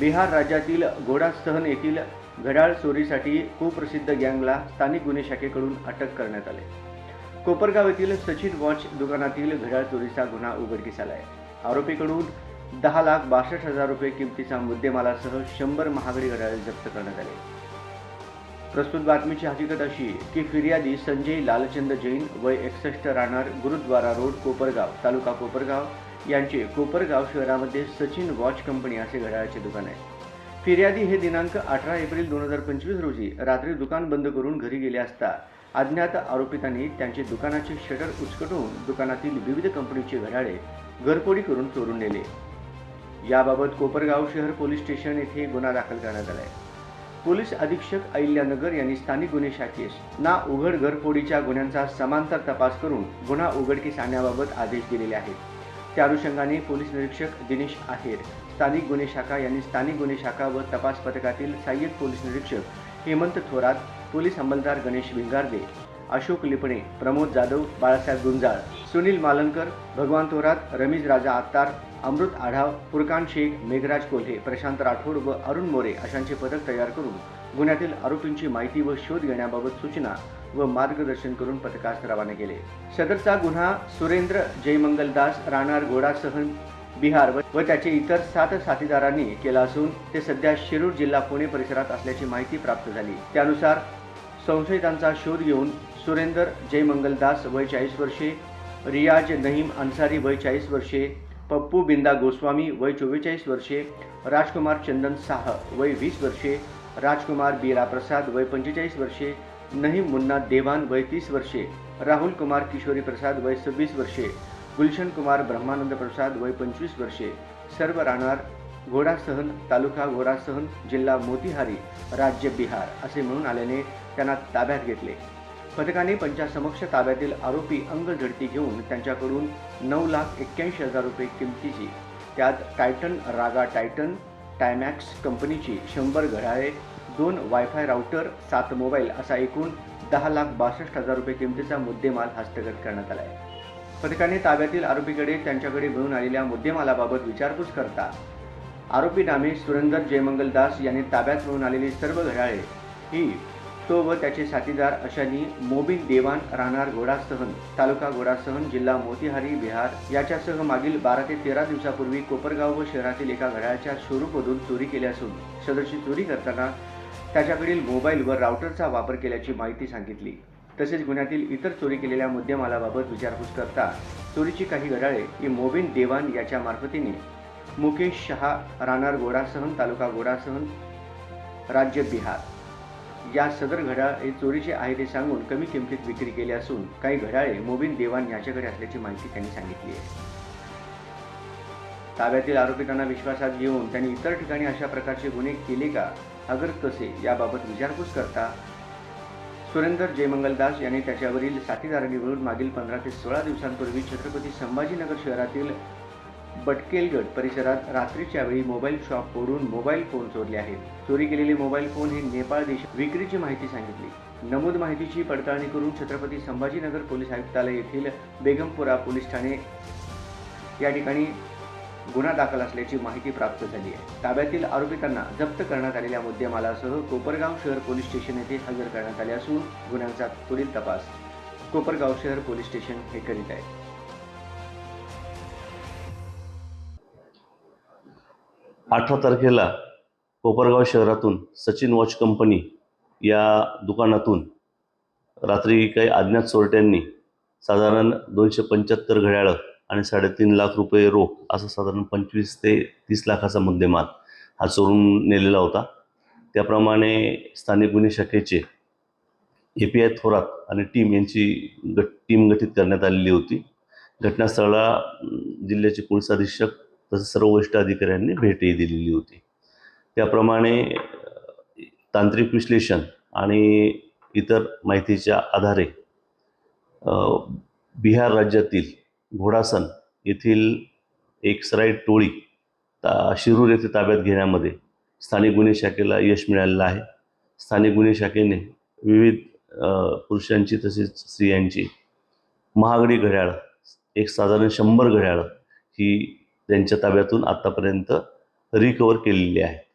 बिहार राज्यातील गोडास्तहन येथील घड्याळ चोरीसाठी कुप्रसिद्ध गँगला स्थानिक गुन्हे शाखेकडून अटक करण्यात आले. कोपरगाव येथील सचिन वॉच दुकानातील घड्याळ चोरीचा गुन्हा उघडकीस आला आहे आरोपीकडून दहा लाख बासष्ट हजार रुपये किमतीचा मुद्देमालासह शंभर महागडी घड्याळे जप्त करण्यात आले. प्रस्तुत बातमीची हकीकत अशी की फिर्यादी संजय लालचंद जैन वय एकसष्ट राहणार गुरुद्वारा रोड कोपरगाव तालुका कोपरगाव यांचे कोपरगाव शहरामध्ये सचिन वॉच कंपनी असे घड्याळाचे दुकान आहे. फिर्यादी हे दिनांक अठरा एप्रिल दोन हजार पंचवीस रोजी रात्री दुकान बंद करून घरी गेले असता अज्ञात आरोपितांनी त्यांचे दुकानाचे शटर उचकटून दुकानातील विविध कंपनीचे घड्याळे घरपोडी करून चोरून नेले. याबाबत कोपरगाव शहर पोलीस स्टेशन येथे गुन्हा दाखल करण्यात आला आहे पोलीस अधीक्षक अहिल्यानगर यांनी स्थानिक गुन्हे शाखेस ना उघड घरफोडीच्या गुन्ह्यांचा समांतर तपास करून गुन्हा उघडकीस आणण्याबाबत आदेश दिलेले आहेत. त्या अनुषंगाने पोलीस निरीक्षक दिनेश आहेर स्थानिक गुन्हे शाखा यांनी स्थानिक गुन्हे शाखा व तपास पथकातील सहाय्यक पोलीस निरीक्षक हेमंत थोरात पोलीस अंमलदार गणेश भिंगारदे अशोक लिपणे प्रमोद जाधव बाळासाहेब गुंजाळ सुनील मालनकर भगवान थोरात रमीज राजा आत्तार अमृत आढाव फुरकान शेख मेघराज कोल्हे प्रशांत राठोड व अरुण मोरे अशांचे पथक तयार करून गुन्ह्यातील आरोपींची माहिती व शोध घेण्याबाबत सूचना व मार्गदर्शन करून पथकास रवाना केले. सदरचा गुन्हा सुरेंद्र जयमंगलदास राहणार घोडासहन बिहार व- त्याचे इतर सात साथीदारांनी केला असून ते सध्या शिरूर जिल्हा पुणे परिसरात असल्याची माहिती प्राप्त झाली. त्यानुसार संशयितांचा शोध घेऊन सुरेंदर जयमंगलदास वय चाळीस वर्षे रियाज नहीम अन्सारी वय चाळीस वर्षे पप्पू बिंदा गोस्वामी वय चोवेचाळीस वर्षे राजकुमार चंदन साह वय वीस वर्षे राजकुमार बीरा प्रसाद वय पंचेचाळीस वर्षे नही मुन्ना देवान वय तीस वर्षे राहुल कुमार किशोरी प्रसाद वय सव्वीस वर्षे गुलशन कुमार ब्रह्मानंद प्रसाद वय पंचवीस वर्षे सर्व राहणार घोडासहन तालुका घोडासहन जिल्हा मोतीहारी राज्य बिहार असे म्हणून आल्याने त्यांना ताब्यात घेतले. पथकाने पंचासमक्ष ताब्यातील आरोपी अंग झडती घेऊन त्यांच्याकडून नऊ लाख एक्क्याऐंशी हजार रुपये किमतीची त्यात टायटन रागा टायटन टायमॅक्स कंपनीची शंभर घड्याळे दोन वायफाय राऊटर सात मोबाईल असा एकूण दहा लाख बासष्ट हजार रुपये किमतीचा मुद्देमाल हस्तगत करण्यात आला आहे पथकाने ताब्यातील आरोपीकडे त्यांच्याकडे मिळून आलेल्या मुद्देमालाबाबत विचारपूस करता आरोपी नामे सुरेंदर जयमंगल दास यांनी ताब्यात मिळून आलेली सर्व घड्याळे ही तो व त्याचे साथीदार अशांनी मोबिन देवान राहणार घोडासहन तालुका घोडासहन जिल्हा मोतीहारी बिहार याच्यासह मागील बारा ते तेरा दिवसापूर्वी कोपरगाव व शहरातील एका घड्याळच्या शोरूममधून चोरी केली असून सदरची चोरी करताना त्याच्याकडील मोबाईल व राउटरचा वापर केल्याची माहिती सांगितली. तसेच गुन्ह्यातील इतर चोरी केलेल्या मुद्देमालाबाबत विचारपूस करता चोरीची काही घड्याळे ही मोबिन देवान याच्या मार्फतीने मुकेश शहा राहणार गोडासहन तालुका गोडासहन राज्य बिहार. या सदर घड्याळ हे चोरीचे आहे ते सांगून कमी किमतीत विक्री केली असून काही घड्याळे मोबिन देवान याच्याकडे असल्याची माहिती त्यांनी सांगितली आहे. ताब्यातील आरोपितांना विश्वासात घेऊन त्यांनी इतर ठिकाणी अशा प्रकारचे गुन्हे केले का? अगर कसे याबाबत विचारपूस करता. सुरेंदर जयमंगलदास यांनी त्याच्यावरील साथीदारांनी मिळून मागील पंधरा ते सोळा दिवसांपूर्वी छत्रपती संभाजीनगर शहरातील बटकेलगड परिसरात रात्रीच्या वेळी मोबाईल शॉप फोडून मोबाईल फोन चोरले आहेत. चोरी केलेले मोबाईल फोन हे नेपाळ देशात विक्रीची माहिती सांगितली. नमूद माहितीची पडताळणी करून छत्रपती संभाजीनगर पोलीस आयुक्तालय येथील बेगमपुरा पोलीस ठाणे या ठिकाणी गुन्हा दाखल असल्याची माहिती प्राप्त झाली आहे. ताब्यातील आरोपितांना जप्त करण्यात आलेल्या मुद्देमालासह कोपरगाव शहर पोलीस स्टेशन येथे हजर करण्यात आले असून गुन्ह्यांचा पुढील तपास कोपरगाव शहर पोलीस स्टेशन हे करीत आहे. अठरा तारखेला कोपरगाव शहरातून सचिन वॉच कंपनी या दुकानातून रात्री काही अज्ञात चोरट्यांनी साधारण दोनशे पंच्याहत्तर घड्याळं आणि साडेतीन लाख रुपये रोख असं साधारण पंचवीस ते तीस लाखाचा मुद्देमाल हा चोरून नेलेला होता. त्याप्रमाणे स्थानिक गुन्हे शाखेचे ए पी आय थोरात आणि टीम यांची गट टीम गठीत करण्यात आलेली होती. घटनास्थळाला जिल्ह्याचे पोलीस अधीक्षक तसंच सर्व वरिष्ठ अधिकाऱ्यांनी भेटही दिलेली होती. त्याप्रमाणे तांत्रिक विश्लेषण आणि इतर माहितीच्या आधारे बिहार राज्यातील घोडासन येथील एक सराईट टोळी ता शिरूर येथे ताब्यात घेण्यामध्ये स्थानिक गुन्हे शाखेला यश मिळालेलं आहे. स्थानिक गुन्हे शाखेने विविध पुरुषांची तसेच स्त्रियांची महागडी घड्याळ एक साधारण शंभर घड्याळं ही त्यांच्या ताब्यातून आत्तापर्यंत रिकवर केलेली आहे.